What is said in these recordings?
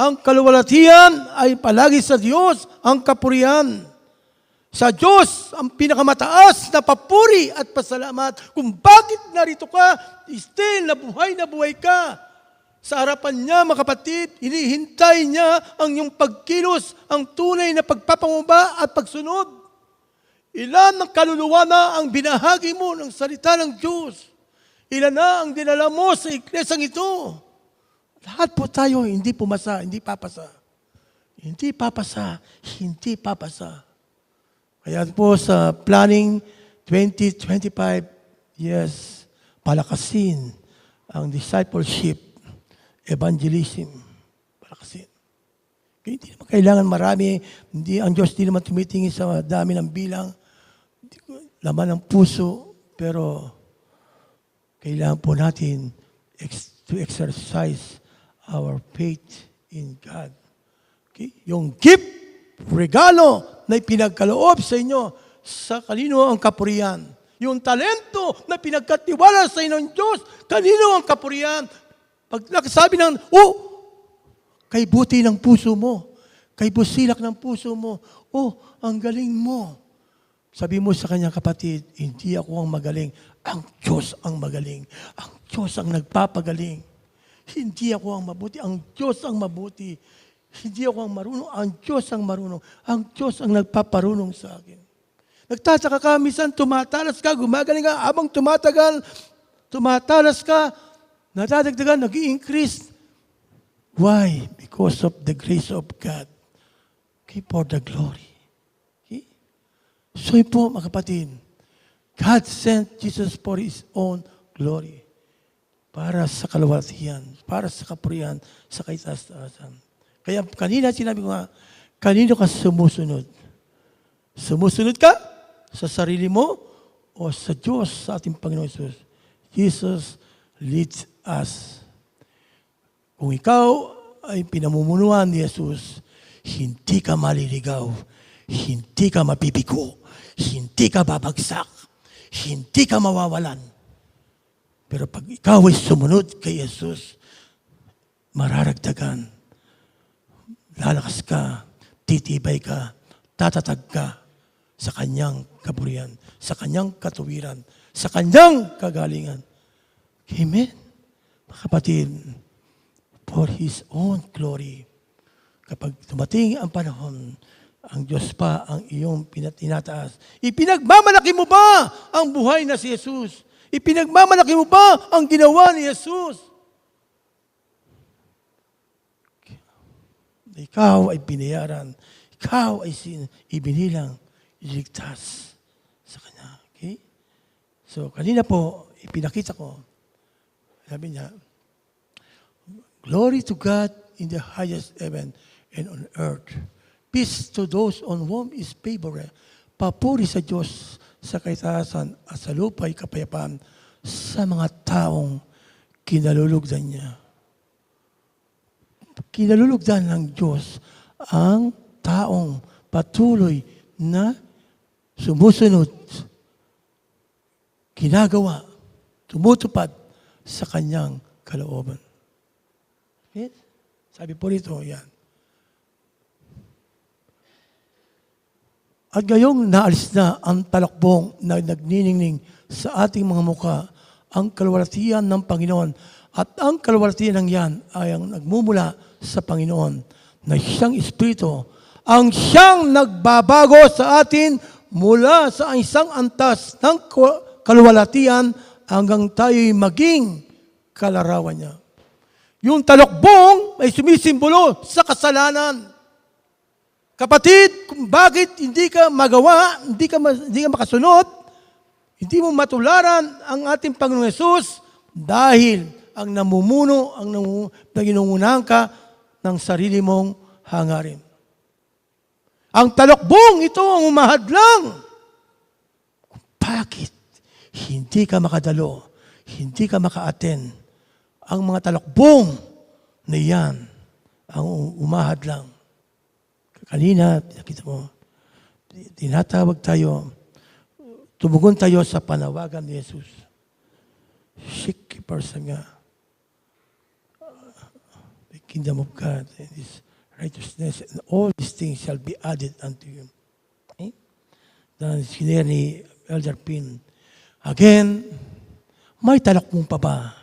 Ang kaluwalhatian ay palagi sa Diyos ang kapurihan. Sa Diyos ang pinakamataas na papuri at pasalamat kung bakit narito ka, still na buhay na buhay ka. Sa harapan niya, mga kapatid, hinihintay niya ang iyong pagkilos, ang tunay na pagpapangumba at pagsunod. Ilan ng kaluluwa na ang binahagi mo ng salita ng Diyos? Ilan na ang dinala mo sa iglesang ito? Lahat po tayo hindi pumasa, hindi papasa. Hindi papasa, hindi papasa. Kaya po sa planning 2025, yes, palakasin ang discipleship, evangelism, palakasin. Kaya hindi naman kailangan marami, hindi, ang Diyos hindi naman tumitingin sa dami ng bilang, laman ng puso, pero kailangan po natin to exercise our faith in God. Okay? Yung gift, regalo na ipinagkaloob sa inyo, sa kanino ang kapurihan. Yung talento na pinagkatiwala sa inyo ng Diyos, kanino ang kapurihan. Pag nakasabi ng, oh, kay buti ng puso mo, kay busilak ng puso mo, oh, ang galing mo. Sabi mo sa kanya, kapatid, hindi ako ang magaling. Ang Diyos ang magaling. Ang Diyos ang nagpapagaling. Hindi ako ang mabuti. Ang Diyos ang mabuti. Hindi ako ang marunong. Ang Diyos ang marunong. Ang Diyos ang nagpaparunong sa akin. Nagtataka ka, minsan tumatalas ka, gumagaling ka, habang tumatagal, tumatalas ka, nadadagdagan, nag increase Why? Because of the grace of God. Okay, for the glory. Okay? So po, mga kapatid, God sent Jesus for His own glory. Para sa kalawatihan, para sa kapurihan, sa kaitaas-taasan. Kaya kanina sinabi ko nga, kanino ka sumusunod? Sumusunod ka sa sarili mo o sa Diyos, sa ating Panginoon Jesus? Jesus leads us. Kung ikaw ay pinamumunuan ni Jesus, hindi ka maliligaw, hindi ka mapipigo, hindi ka babagsak, hindi ka mawawalan. Pero pag ikaw ay sumunod kay Jesus, mararagdagan, lalakas ka, titibay ka, tatatag ka sa kanyang kaburihan, sa kanyang katuwiran, sa kanyang kagalingan. Amen. Mga kapatid, for His own glory. Kapag tumating ang panahon, ang Diyos pa ang iyong pinatinataas. Ipinagmamalaki mo ba ang buhay na si Jesus? Ipinagmamalaki mo ba ang ginawa ni Jesus? Ikaw ay binayaran. Ikaw ay sin, ibinilang, iligtas sa Kanya. Okay? So, kanina po, ipinakita ko, sabi niya, Glory to God in the highest heaven and on earth. Peace to those on whom is favor. Papuri sa Diyos sa kaitaasan at sa lupa'y kapayapaan sa mga taong kinalulugdan niya. Kinalulugdan ng Diyos ang taong patuloy na sumusunod, ginagawa, tumutupad sa kanyang kalooban. Sabi po rito, yan. At gayong naalis na ang talakbong na nagniningning sa ating mga muka, ang kalwalatian ng Panginoon. At ang kalwalatian ng yan ay ang nagmumula sa Panginoon na siyang Espiritu, ang siyang nagbabago sa atin mula sa isang antas ng kalwalatian hanggang tayo'y maging kalarawan niya. Yung talokbong ay sumisimbolo sa kasalanan. Kapatid, kung bakit hindi ka magawa, hindi ka, hindi ka makasunod, hindi mo matularan ang ating Panginoong Yesus dahil ang namumuno, ang naginungunahan ka ng sarili mong hangarin. Ang talokbong ito ang umahadlang. Kung bakit hindi ka makadalo, hindi ka maka-attend, ang mga talakbong na yan ang umahad lang. Kanina, nakita mo, tinatawag tayo, tumugon tayo sa panawagan ni Jesus. Ye first nga the kingdom of God and His righteousness, and all these things shall be added unto you. Okay? Dan sinare ni Elder Pin. Again, may talakmong pa ba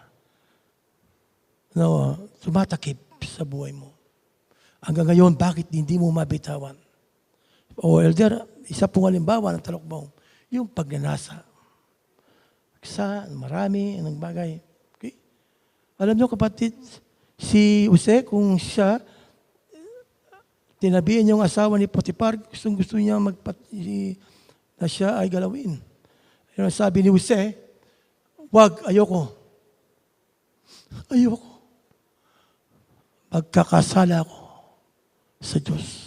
na tumatakip sa buhay mo? Hanggang ngayon, bakit hindi mo mabitawan? O Elder, isa pong halimbawa ng talakbong, yung pagnanasa. Sa marami ng bagay. Okay? Alam nyo kapatid, si Jose, kung siya, tinabihan yung asawa ni Potiphar, gustong gusto niya magpat, na siya ay galawin. Pero sabi ni Jose, wag, ayoko. Ayoko. Magkakasala ako sa Diyos.